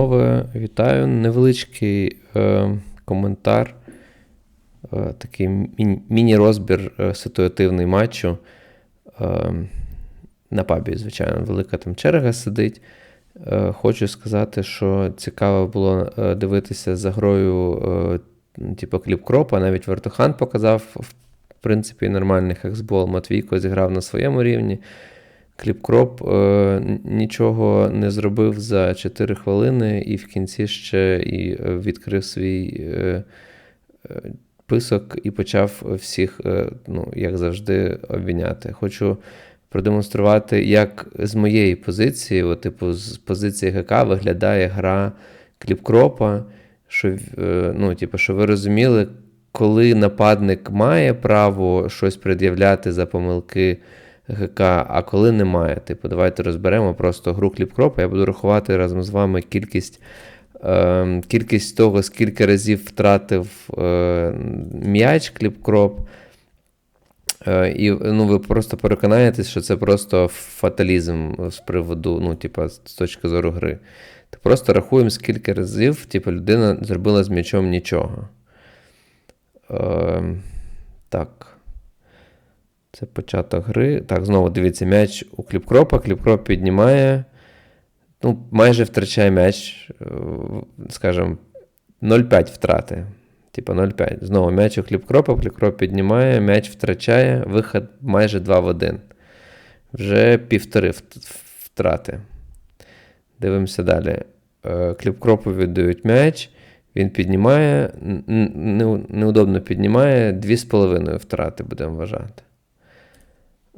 Нове вітаю. Невеличкий е, коментар, е, такий міні- міні-розбір е, ситуативний матчу. Е, на пабі, звичайно, велика там черга сидить. Е, хочу сказати, що цікаво було е, дивитися за грою, е, типу Кліп Кропа, навіть Вертохан показав, в принципі, нормальний хексбол. Матвійко зіграв на своєму рівні. Кліпкроп е, нічого не зробив за 4 хвилини, і в кінці ще і е, відкрив свій е, е, писок і почав всіх, е, ну, як завжди, обвіняти. Хочу продемонструвати, як з моєї позиції, от, типу, з позиції ГК виглядає гра Кліпкропа, що, е, ну, типу, що ви розуміли, коли нападник має право щось пред'являти за помилки. ГК, а коли немає. Типу, давайте розберемо просто гру кліпкропа. Я буду рахувати разом з вами кількість е, кількість того, скільки разів втратив е, м'яч кліпкроп. Е, і ну, ви просто переконаєтесь, що це просто фаталізм з приводу, ну, типу, з точки зору гри. Ти просто рахуємо, скільки разів типу, людина зробила з м'ячом нічого. Е, так. Це початок гри. Так, знову дивіться, м'яч у кліпкропа. Кліпкроп піднімає. Ну, майже втрачає м'яч, е, скажімо, 0,5 втрати. Типа 0,5. Знову м'яч у кліпкропа, кліпкроп піднімає, м'яч втрачає, вихід майже 2 в 1. Вже півтори втрати. Дивимося далі. Е, Кліпкропу віддають м'яч. Він піднімає, неудобно піднімає, 2,5 втрати будемо вважати.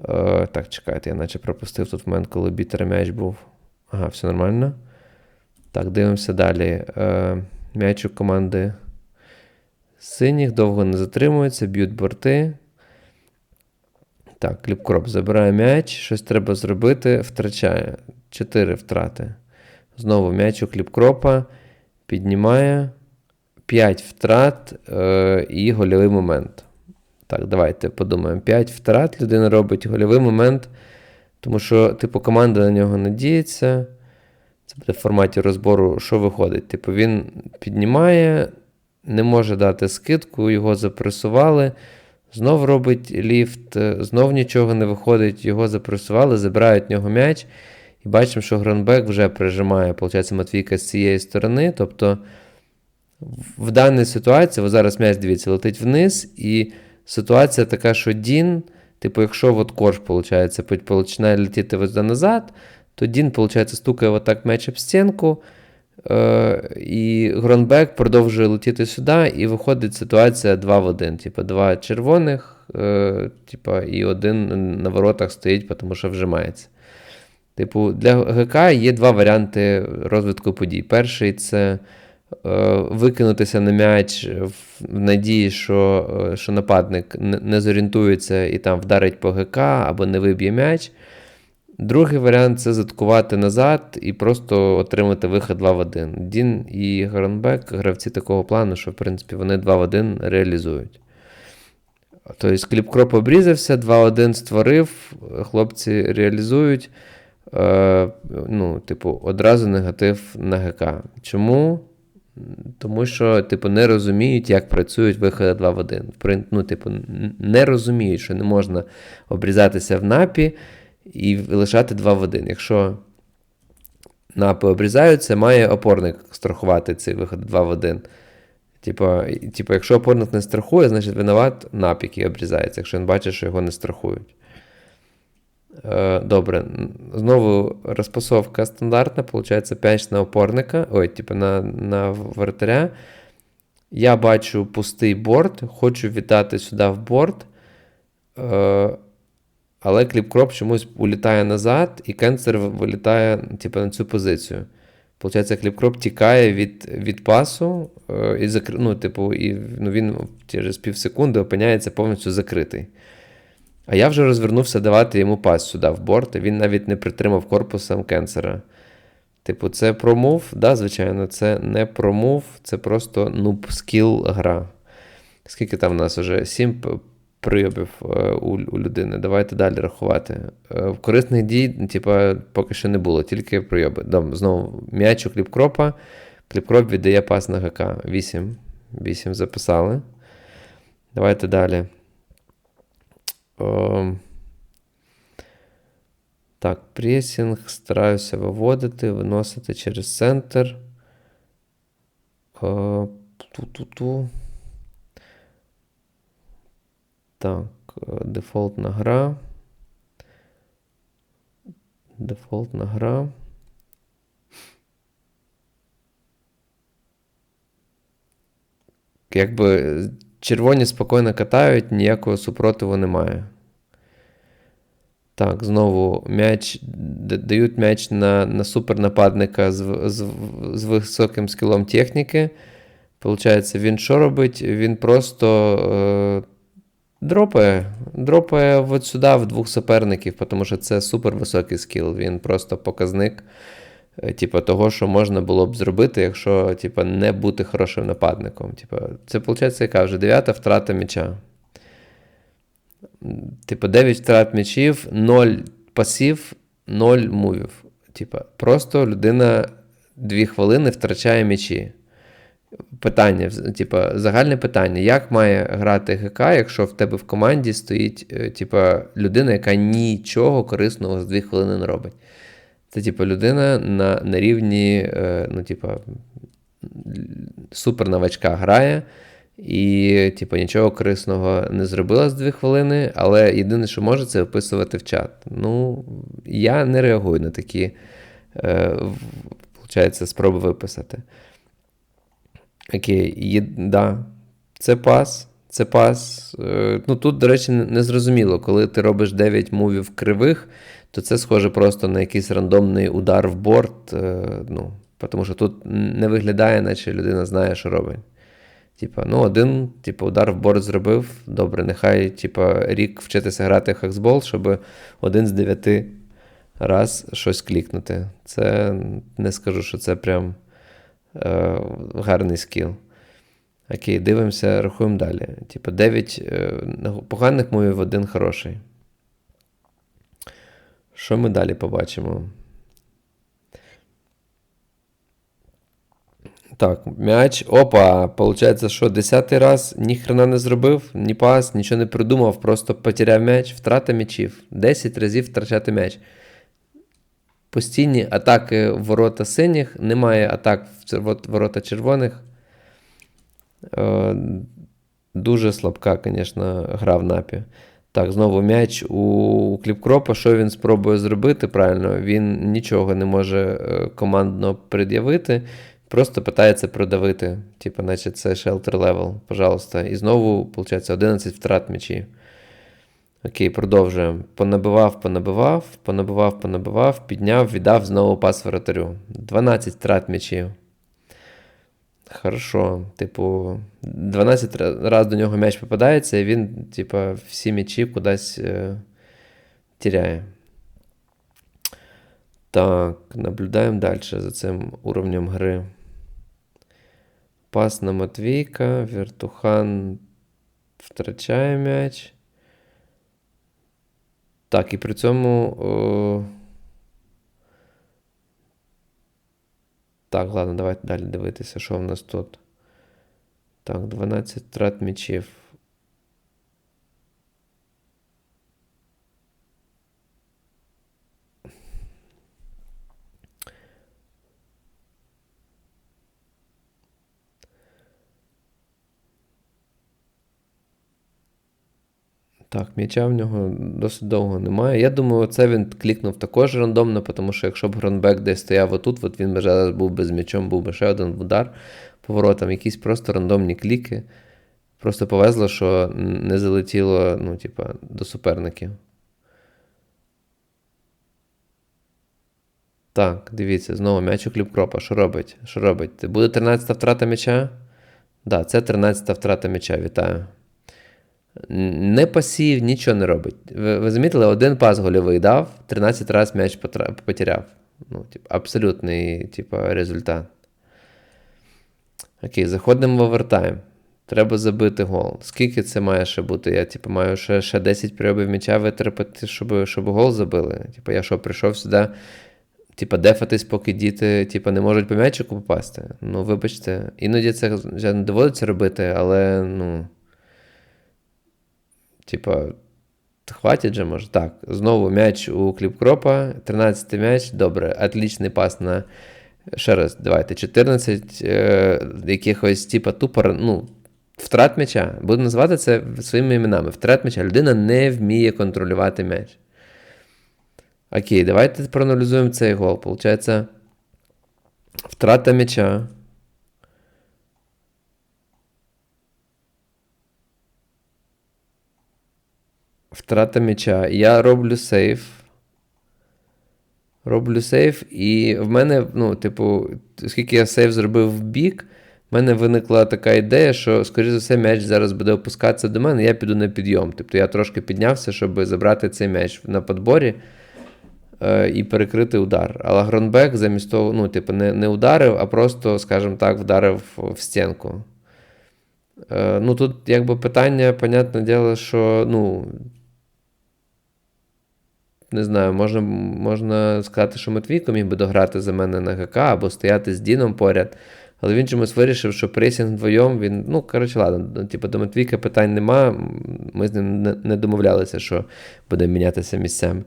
Е, так, чекайте, я наче пропустив тут момент, коли бітер м'яч був. Ага, все нормально. Так, дивимося далі. Е, м'яч у команди синіх довго не затримується, б'ють борти. Так, Кліпкроп забирає м'яч, щось треба зробити, втрачає. 4 втрати. Знову м'яч у Кліпкропа піднімає 5 втрат е, і гольовий момент. Так, давайте подумаємо. 5 втрат людина робить гольовий момент, тому що, типу, команда на нього надіється. Це буде в форматі розбору, що виходить. Типу, він піднімає, не може дати скидку, його запресували. Знов робить ліфт, знов нічого не виходить, його запресували, забирають в нього м'яч. І бачимо, що Гронбек вже прижимає, виходить, Матвійка з цієї сторони. Тобто, в- даній ситуації, зараз м'яч, дивіться, летить вниз, і ситуація така, що Дін, типу, якщо от корж, починає летіти ось назад, то Дін, виходить, стукає отак м'яч об стінку, е, і Гронбек продовжує летіти сюди, і виходить ситуація 2 в 1. Типу, два червоних, е, типу, і один на воротах стоїть, тому що вжимається. Типу, для ГК є два варіанти розвитку подій. Перший це викинутися на м'яч в в надії, що, е, що нападник не, зорієнтується і там вдарить по ГК або не виб'є м'яч. Другий варіант це заткувати назад і просто отримати вихід 2 в 1. Дін і Гранбек гравці такого плану, що в принципі вони 2 в 1 реалізують. Тобто кліпкроп обрізався, 2-1 створив, хлопці реалізують. Е, ну, типу, одразу негатив на ГК. Чому? Тому що, типу, не розуміють, як працюють виходи 2 в 1. Ну, типу, не розуміють, що не можна обрізатися в напі і лишати 2 в 1. Якщо напи обрізаються, має опорник страхувати цей виход 2 в 1. Типу, типу, якщо опорник не страхує, значить винуват нап, який обрізається, якщо він бачить, що його не страхують. Е, Добре. Знову розпасовка стандартна, виходить, п'ять на опорника, ой, типу на, на воротаря. Я бачу пустий борт, хочу віддати сюди в борт. Е, але кліпкроп чомусь улітає назад, і кенсер вилітає типу, на цю позицію. Получається, кліпкроп тікає від, від пасу, е, і закр... ну, типу, і, ну, він через пів секунди опиняється повністю закритий. А я вже розвернувся давати йому пас сюди в борт, і він навіть не притримав корпусом кенсера. Типу, це промов, да, звичайно, це не промов, це просто нуб скіл гра. Скільки там в нас вже? 7 прийобів е, у, людини. Давайте далі рахувати. Е, корисних дій, типа, поки що не було, тільки прийоби. Знову м'яч у кліпкропа. Кліпкроп віддає пас на ГК. 8. 8 записали. Давайте далі. О, так, пресінг. Стараюся виводити, виносити через центр. О, ту-ту-ту. Так, дефолтна гра. Дефолтна гра. Якби червоні спокійно катають, ніякого супротиву немає. Так, знову м'яч, дають м'яч на на супернападника з з, з високим скілом техніки. Получається, він що робить? Він просто е, дропає дропає от сюди в двох суперників, тому що це супервисокий скіл. Він просто показник е, типу, того, що можна було б зробити, якщо типу, не бути хорошим нападником. Типу, Це, виходить, яка вже дев'ята втрата м'яча. Типу, 9 втрат м'ячів, 0 пасів, 0 мувів. Типу, просто людина 2 хвилини втрачає м'ячі. Питання, типу, загальне питання: як має грати ГК, якщо в тебе в команді стоїть е, типу, людина, яка нічого корисного за 2 хвилини не робить? Це, типу, людина на на рівні е, ну, типу, суперновачка грає. І, типу, нічого корисного не зробила з 2 хвилини, але єдине, що може, це описувати в чат. Ну, я не реагую на такі, е, виходить, спроби виписати. Окей, є, да, це пас. Це пас. Е, ну Тут, до речі, не зрозуміло, коли ти робиш 9 мувів кривих, то це схоже просто на якийсь рандомний удар в борт. Е, ну, Тому що тут не виглядає, наче людина знає, що робить. Типа, ну, один, типу, удар в борт зробив. Добре, нехай типа, рік вчитися грати в хаксбол, щоб один з дев'яти раз щось клікнути. Це не скажу, що це прям е, гарний скіл. Окей, дивимося, рахуємо далі. Типу, 9 е, поганих мовів, один хороший. Що ми далі побачимо? Так, м'яч. Опа, получається, що 10 раз ніхрена не зробив, ні пас, нічого не придумав, просто потеряв м'яч, втрата м'ячів. 10 разів втрачати м'яч. Постійні атаки ворота синіх, немає атак в ворота червоних. Е, дуже слабка, звісно, гра в напі. Так, знову м'яч у Кліпкропа. Що він спробує зробити правильно? Він нічого не може е, командно пред'явити. Просто питається продавити. Типу, наче це shelter level, пожалуйста. І знову, виходить, 11 втрат м'ячів. Окей, продовжуємо. Понабивав, понабивав, понабивав, понабивав, підняв, віддав знову пас воротарю. 12 втрат м'ячів. Хорошо. Типу, 12 разів до нього м'яч попадається, і він, типу, всі м'ячі кудись е, тіряє. Так, наблюдаємо далі за цим уровнем гри. Пас на Матвійка, Вертухан втрачає м'яч. Так, і при цьому. О... Так, ладно, давайте далі дивитися, що в нас тут. Так, 12 втрат м'ячів. Так, м'яча в нього досить довго немає. Я думаю, це він клікнув також рандомно, тому що якщо б Гронбек десь стояв отут, от він би зараз був би з м'ячом, був би ще один удар поворотом, якісь просто рандомні кліки. Просто повезло, що не залетіло ну, типа, до суперників. Так, дивіться, знову м'яч у кліпкропа. Що робить? Що робить? Буде 13-та втрата м'яча? Так, да, це 13-та втрата м'яча. Вітаю. Не пасів, нічого не робить. Ви, ви замітили, один пас гольовий дав, 13 разів м'яч потеряв. Ну, тип, Абсолютний типу, результат. Окей, заходимо в овертайм. Треба забити гол. Скільки це має ще бути? Я типу, маю ще, ще 10 прийомів м'яча витерпати, щоб, щоб гол забили. Типу, я що, прийшов сюди, типу, дефатись, поки діти типу, не можуть по м'ячику попасти. Ну, вибачте, іноді це вже не доводиться робити, але ну. Типа, хватить же, може. Так, знову м'яч у кліпкропа. 13-й м'яч. Добре, отлічний пас на. Ще раз, давайте, 14 е, якихось, типа, тупо, ну, втрат м'яча. Буду називати це своїми іменами. Втрат м'яча. Людина не вміє контролювати м'яч. Окей, давайте проаналізуємо цей гол. Получається, втрата м'яча. Втрата м'яча. Я роблю сейф. Роблю сейф, і в мене, ну, типу, оскільки я сейф зробив в бік, в мене виникла така ідея, що, скоріш за все, м'яч зараз буде опускатися до мене, я піду на підйом. Тобто я трошки піднявся, щоб забрати цей м'яч на подборі е, і перекрити удар. Але Гронбек замість того, ну, типу, не не ударив, а просто, скажімо так, вдарив в стінку. Е, ну, Тут, якби питання, понятне діло, що, ну не знаю, можна можна сказати, що Матвійко міг би дограти за мене на ГК або стояти з Діном поряд. Але він чомусь вирішив, що пресінг вдвоєм він. Ну, коротше, ладно, ну, типу, до Матвійка питань нема. Ми з ним не домовлялися, що буде мінятися місцями.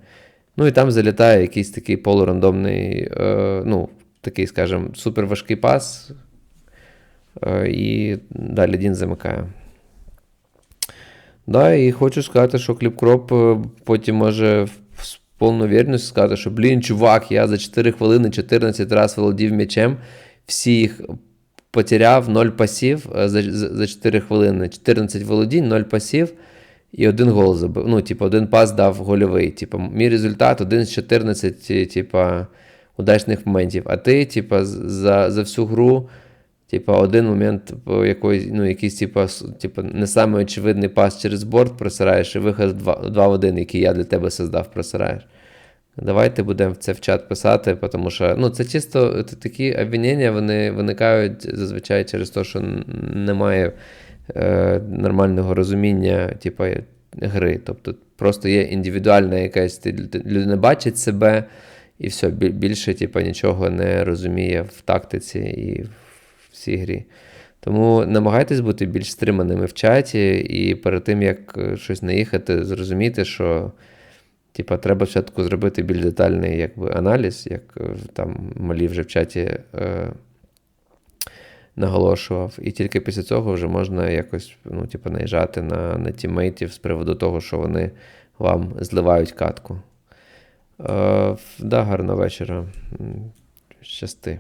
Ну і там залітає якийсь такий полурандомний, е, ну, такий, скажімо, суперважкий пас. Е, і далі Дін замикає. Да, І хочу сказати, що Кліпкроп е, потім може з повною вірністю сказати, що, блін, чувак, я за 4 хвилини 14 разів володів м'ячем, всі їх потеряв 0 пасів е, за за 4 хвилини. 14 володінь, 0 пасів і один гол забив. Ну, типу, один пас дав гольовий. Типу, мій результат 1 з 14, типу, удачних моментів. А ти, типу, за, за всю гру. Типа, один момент якийсь, ну, якийсь типа, типа, не самий очевидний пас через борт просираєш, і виход 2 в 1, який я для тебе создав, просираєш. Давайте будемо це в чат писати, тому що ну, це чисто такі обвинення вони виникають зазвичай через те, що немає е, нормального розуміння типу, гри. Тобто просто є індивідуальна якась ти, людина бачить себе і все, більше типу, нічого не розуміє в тактиці і в цій грі. Тому намагайтесь бути більш стриманими в чаті, і перед тим, як е, щось наїхати, зрозуміти, що типа, треба спочатку зробити більш детальний якби, аналіз, як е, там Малі вже в чаті е, наголошував. І тільки після цього вже можна якось ну, типу, наїжджати на на тіммейтів з приводу того, що вони вам зливають катку. Е, Да, гарного вечора. Щасти.